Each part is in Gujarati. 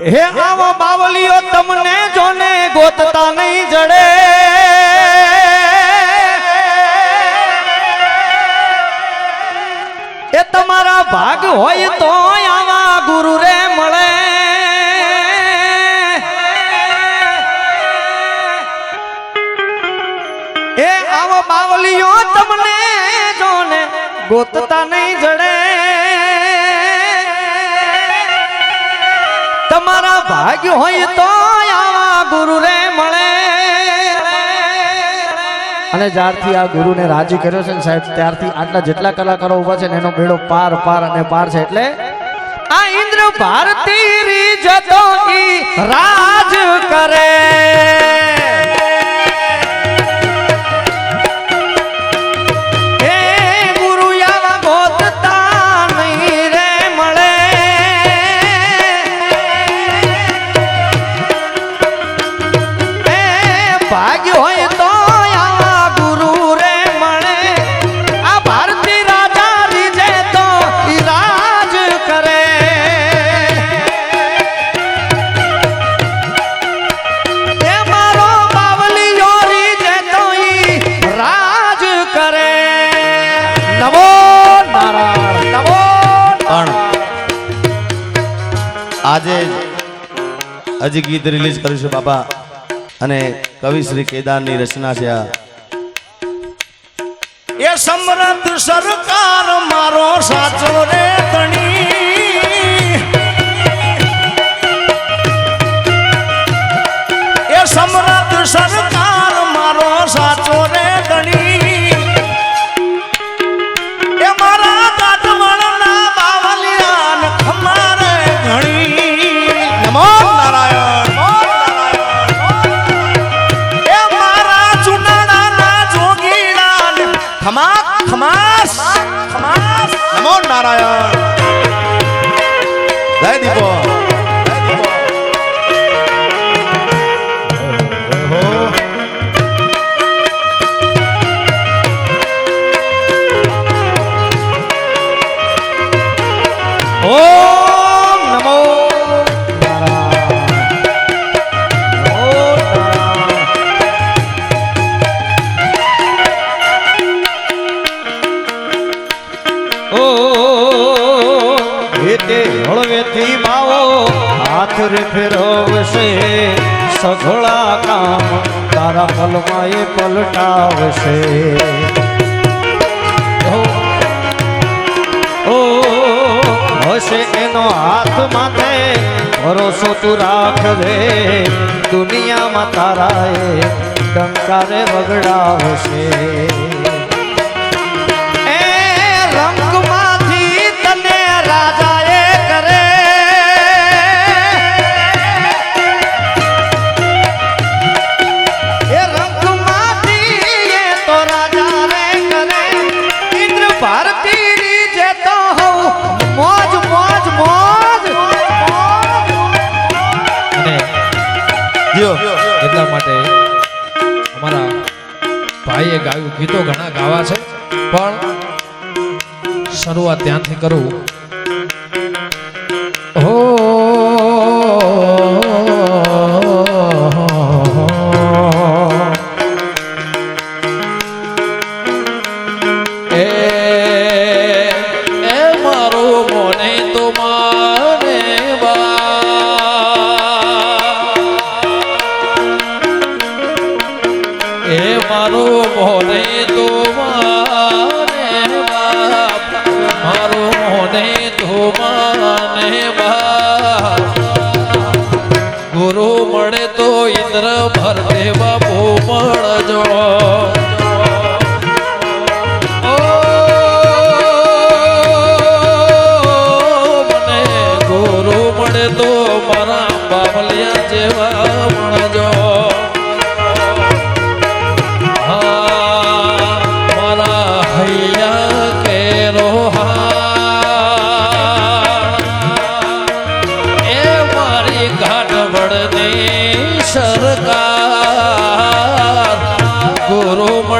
હે આવો બાવલીઓ તમને જોને ગોતતા નહીં જડે. એ તમારા ભાગ હોય તો આવા ગુરુ રે મળે. એ આવો બાવલીઓ તમને જોને ગોતતા નહીં ભાગ્ય હોય તો આવા ગુરુ રે મળે. અને જ્યારથી આ ગુરુને રાજી કર્યો છે ને સાહેબ ત્યારથી આટલા જેટલા કલાકારો ઊભા છે ને એનો મેળો પાર પાર અને પાર છે એટલે આ ઇન્દ્ર ભારતી રી જતો રાજ કરે. નમો નારાયણ નમો પણ આજે હજી ગીત રિલીઝ કર્યું છે બાપા. અને કવિ શ્રી કેદારની રચના છે આ. એ સમૃદ્ધ સરકાર મારો સાચો રે ધણી. સરકાર મારો સાચો રે ખમાસ! ખમાસ! નમો નારાયણ! ફેરવશે સઘળા કામ તારા પલમાં એ પલટાવશે. હશે એનો હાથ માથે, ભરોસો તું રાખવે દુનિયામાં તારા એ ડંકારે વગડાવશે એટલા માટે અમારા ભાઈએ ગાયું ગીતો ઘણા ગાવા છે પણ શરૂઆત ત્યાંથી કરું.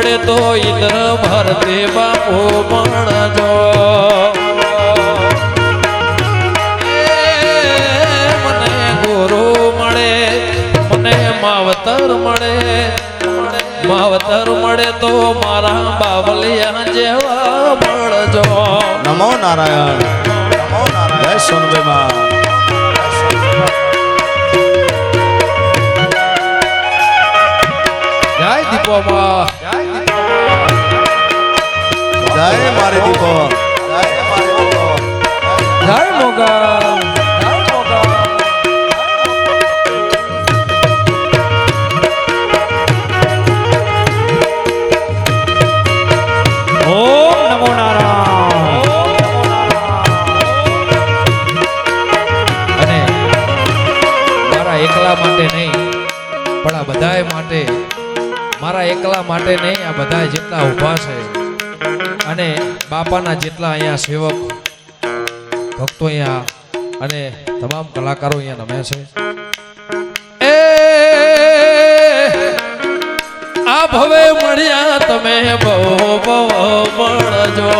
મળે તો ઇન્દ્ર ભરતે બાપુ ગુરુ મળે, મને માવતર મળે. માવતર મળે તો મારા બાબલિયા જેવા મળજો નમો નારાયણ. નમો નારાયણ જય સોનભાઈ માં જય મારી દીપો. જય એકલા માટે નહીં મારા એકલા માટે નહીં, આ બધા જેટલા ઊભા છે અને બાપાના જેટલા અહીંયા સેવક, ભક્તો અહીંયા અને તમામ કલાકારો અહીંયા નમે છે. એ આ ભવે મળ્યા તમે બહુ બહુ મળજો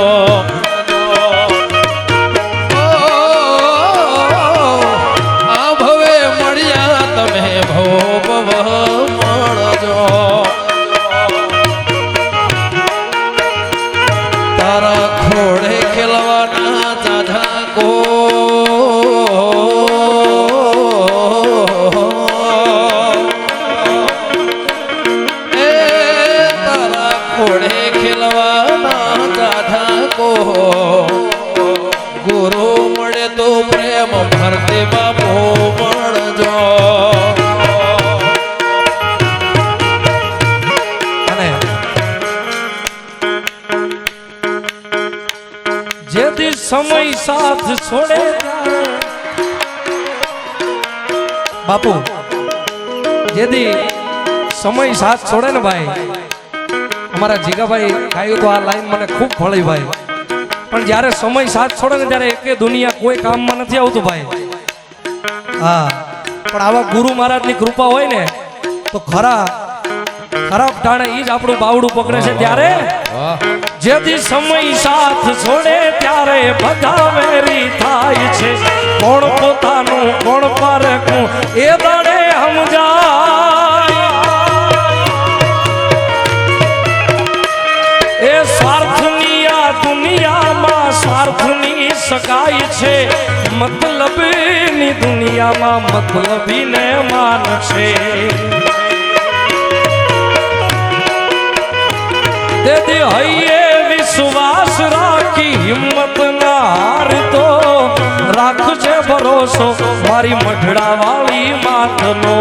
જેથી સમય સાથ છોડે. બાપુ, જેથી સમય સાથ છોડે ને ભાઈ. અમારા જીગાભાઈ ગાયું તો આ લાઈન મને ખૂબ ફળી ભાઈ. પણ જ્યારે સમય સાથ છોડે ને ત્યારે એકે દુનિયા કોઈ કામમાં નથી આવતું ભાઈ. હા, પણ આવા ગુરુ મહારાજની કૃપા હોય ને, તો ખરા, ખરાબ ટાણે એ જ આપણું બાવડું પકડે છે ત્યારે. જેથી સમય સાથ છોડે ત્યારે બધા વેરી થાય છે. કોણ પોતાનું, કોણ પારખું, એ દાડે સમજાય. એ સ્વાર્થની આ દુનિયામાં સ્વાર્થની સગાઈ છે. મતલબની દુનિયામાં મતલબીને માન છે. તેથી હૈયે વિશ્વાસ રાખી હિંમત ના હારતો રાખજે ભરોસો મારી મઢડા વાળી માથનો.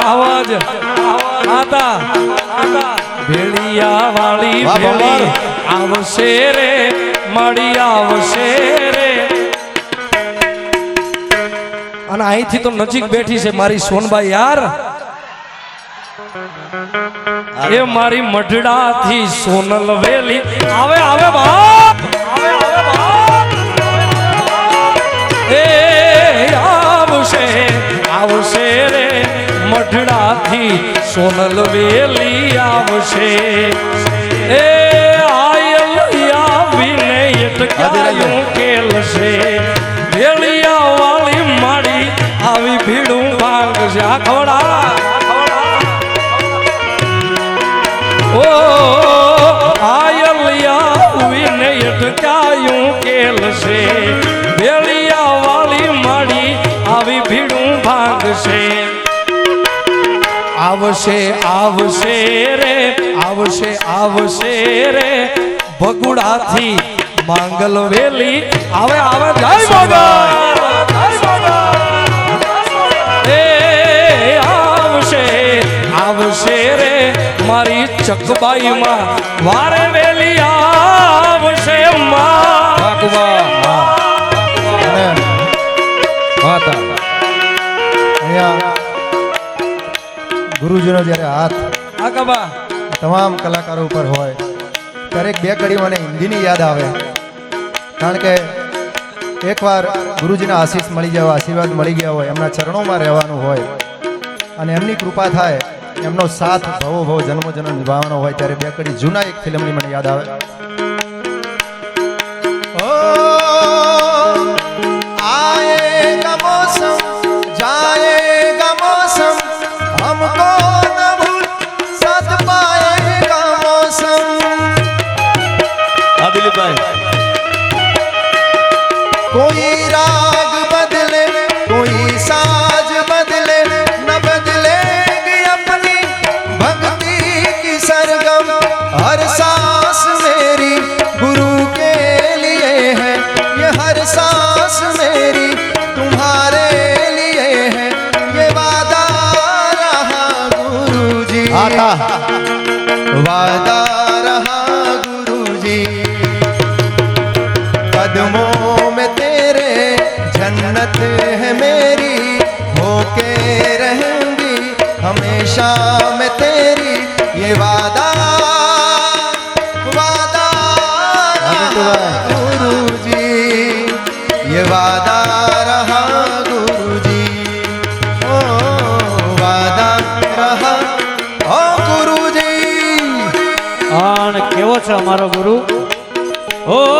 આવાજ. આતા ભેળિયા વાળી આવશે રે મળી આવશે અને અહીંથી તો નજીક બેઠી છે મારી સોનબાઈ યાર. એ મારી મઢડાથી સોનલ વેલી. આવે આવે બાપ. આવે આવે બાપ. એ આવશે આવશે રે. મઢડાથી સોનલ વેલી આવશે. એ આયલ આવીને અટકાયું કેલશે વેળિયા વાળી માડી આવી ભીડું ભાગ છે. આખોડા ઓ આયલિયા આવીને અટકાયું વેળિયા વાળી માડી આવી ભીડું ભાગશે આવશે આવશે રે, આવશે આવશે રે. ભગુડાથી માંગલ વેલી. આવે આવે. જય મોગલ આવશે રે મારી ચકબાઈમાં. વારે વેલી આવશે ગુરુજીનો જ્યારે હાથ આકાબા તમામ કલાકારો ઉપર હોય ત્યારે બે કડી મને હિન્દીની યાદ આવે. કારણ કે એકવાર ગુરુજીના આશીષ મળી જાય આશીર્વાદ મળી ગયા હોય એમના ચરણોમાં રહેવાનું હોય અને એમની કૃપા થાય એમનો સાથ ભવો ભવો જન્મો જન્મ નિભાવવાનો હોય ત્યારે બે કડી જૂના એક ફિલ્મની મને યાદ આવે. તમે વાદા વાદા ગુરુજી યે વાદા રહા ગુરુજી ઓ વાદા રહા ઓ ગુરુજી આણ કેવો છે અમારો ગુરુ ઓ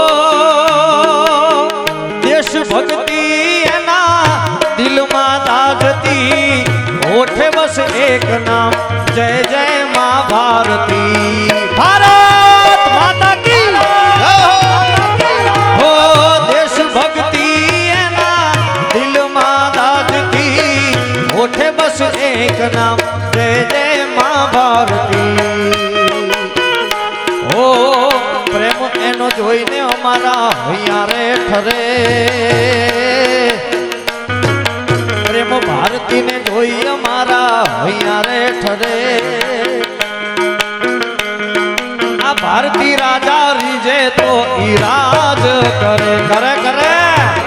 નામ જય જય મા ભારતી ઓ પ્રેમ એનો જોઈને અમારા હૈયારે ઠરે. પ્રેમ ભારતીને જોઈ અમારા હૈયારે ઠરે. આ ભારતી રાજા રીજે તો ઈરાજ રાજ કરે કરે કરે.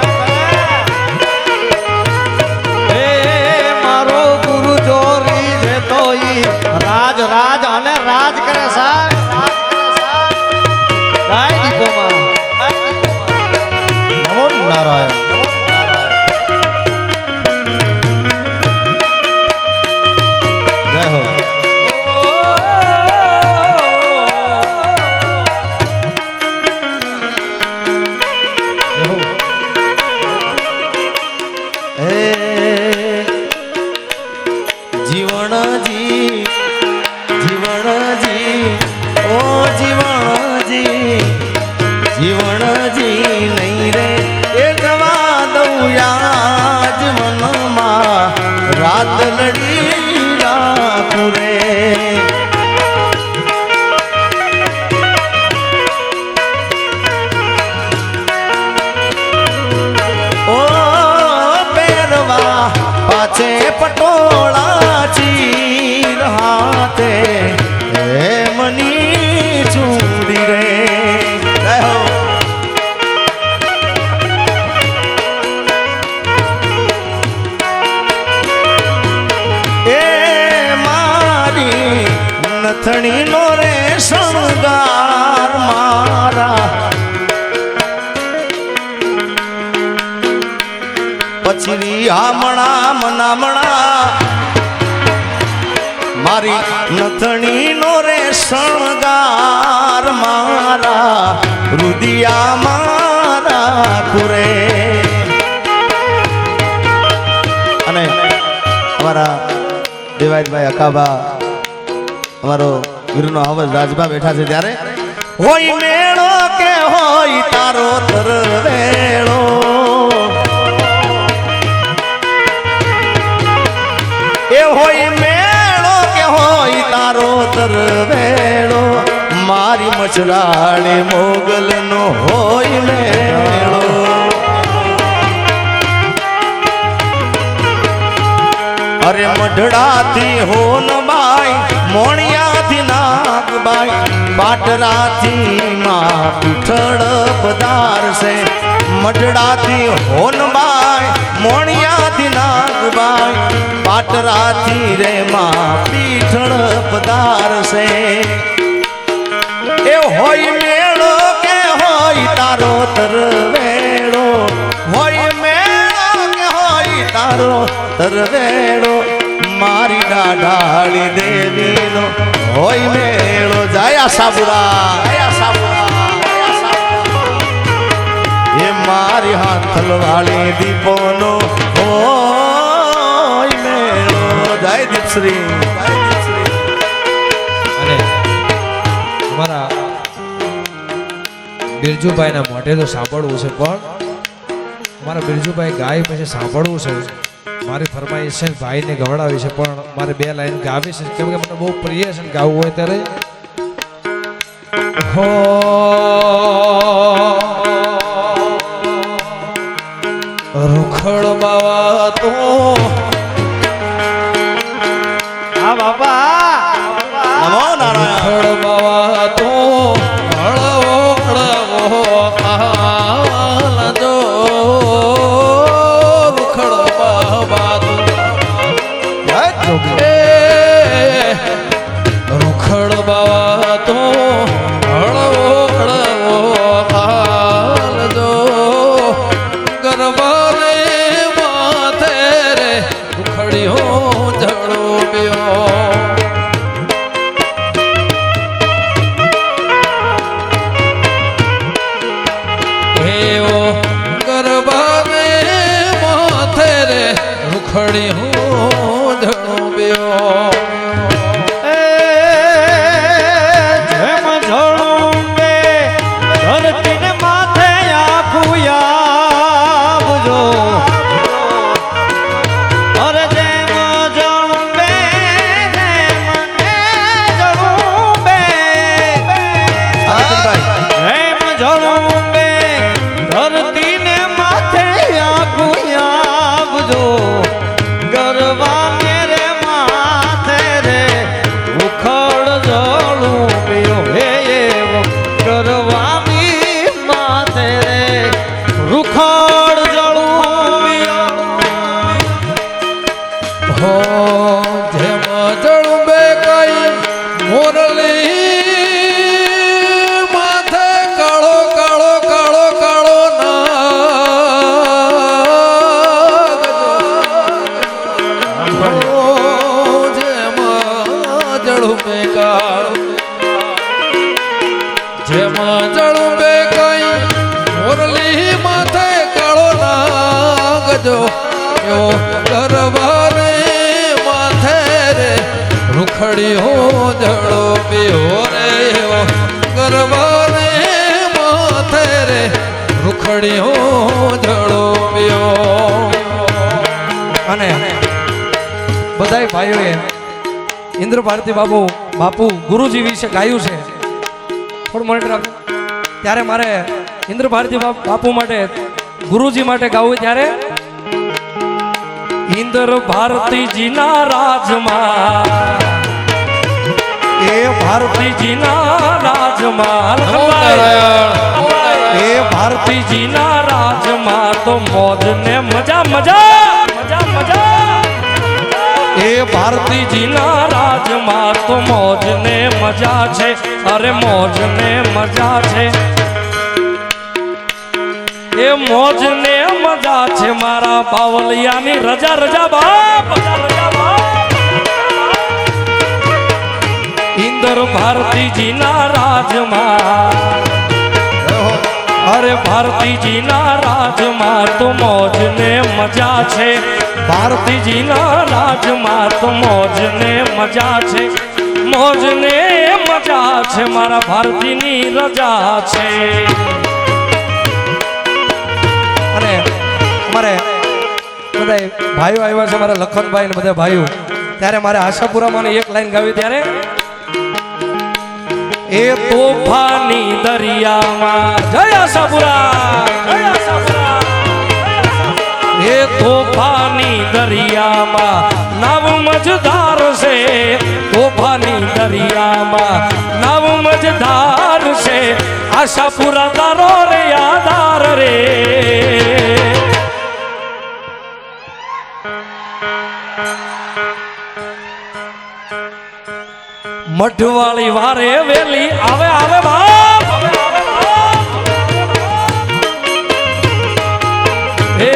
દેવાયતભાઈ અકાબા, અમારો વીરનો હવસ રાજભા બેઠા છે ત્યારે. હોય મેળો કે હોય તારો તરવેળો એ હોય મેળો કે હોય તારો તરવેળો મારી મચરાણી મોગલ નો હોય મેળો. અરે મઢડાથી હોનબાઈ મોણિયાથી નાગબાઈ પાટરાથી માં પીઠળ પધારશે મઢડાથી હોનબાઈ મોણિયાથી નાગબાઈ પાટરાથી રે માં પીઠળ પધારશે એ હોય મેળો કે હોય તારો તરવેળો, હોય તારો તરવેળો મારી દાઢાળી દેવીનો હોય મેળો. જયા સાબુરા જયા સાબુરા એ મારી હાથલવાળી દીપોનો હોય મેળો. જય દીપશ્રી. અમારા બિરજુભાઈના મોઢે તો સાંભળવું છે, પણ મારા બિરજુભાઈ ગાય પછી સાંભળવું છે. મારી ફરમાઈશ છે ભાઈને ગવડાવી છે પણ મારે બે લાઈન ગાવી છે. કેમ કે મને બહુ પ્રિય છે ગાવું હોય ત્યારે. હો. રૂખડ બાવા તો હા બાપા. નમો નારાયણ રૂખડ બાવા ભારતી બાબુ બાપુ ગુરુજી વિશે ગાયું છે. થોડું મને ત્યારે મારે ઇન્દ્ર ભારતી બાપુ માટે ગુરુજી માટે ગાવું ત્યારે? ઇન્દ્ર ભારતીજીના રાજમાં એ ભારતીજીના રાજમાં એ ભારતીજીના રાજમાં તો મોજ ને મજા મજા મજા મજા. એ ભારતીજીના રાજમાં તો મોજ ને મજા છે. અરે મોજ ને મજા છે. એ મોજ ને મજા છે મારા બાવલિયાની રજા રજા બાપ ઇન્દ્ર ભારતીજીના રાજમાં અરે ભારતીજીના રાજમાં તો મોજ ને મજા છે. ભારતીજીના રાજમાં તો મોજ ને મજા છે. મોજ ને મજા છે, મારા ભારતીની રજા છે. અને મારે બધા ભાઈઓ આવ્યા છે, મારા લખનભાઈ ને બધા ભાઈઓ. ત્યારે મારે આશાપુરામાં એક લાઈન ગાવી ત્યારે એ તોફાની દરિયામાં જય સબુરા જય સબુરા એ તોફાની દરિયામાં નવ મજદાર છે. તોફાની દરિયામાં નવ મજદાર છે. આશાપુરા તારો રે, આધાર રે. મઢવાળી વારે વેલી. આવે આવે, બાપ! હે.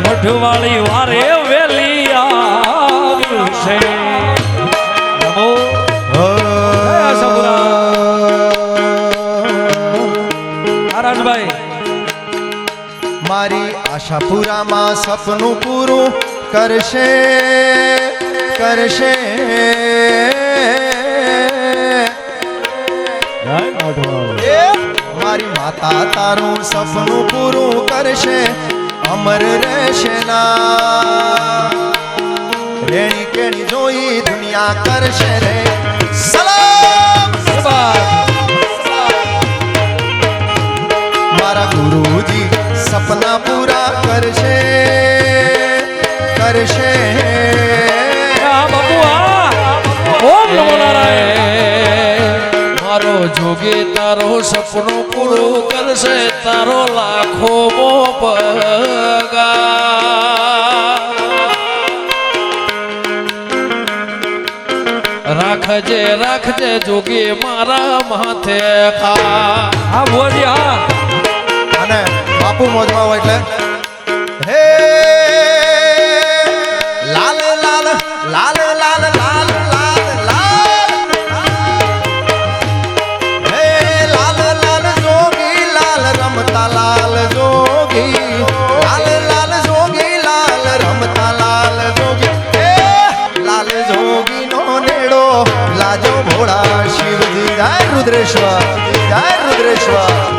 મઢવાળી વારે વેલી આવ્યું છે. નમો. નારાયણભાઈ. મારી આશાપુરામાં સપનું પૂરું કરશે કરશે. દાતા તારું સપનું પૂરું કરશે, અમર રહેશે ના. રેણી કેણી જોઈ દુનિયા કરશે રે. સલામ! મારા ગુરુજી સપના પૂરા કરશે કરશે ઓમ નમો નારાયણ. મારો જોગી તારો સપનું પૂરું કરશે તારો લાખો મો પગાર રાખજે રાખજે જોગી મારા માથે ખા હા ભુવાજી હા. અને બાપુ મોજમાં હોય એટલે? રુદ્રેશ્વર જય રુદ્રેશ્વર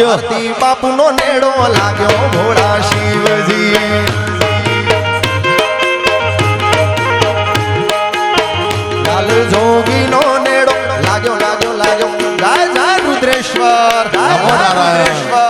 ભક્તિ નેડો લાગ્યો ભોળા શિવજી લાલ જોગી નો 아, 너무 달아요.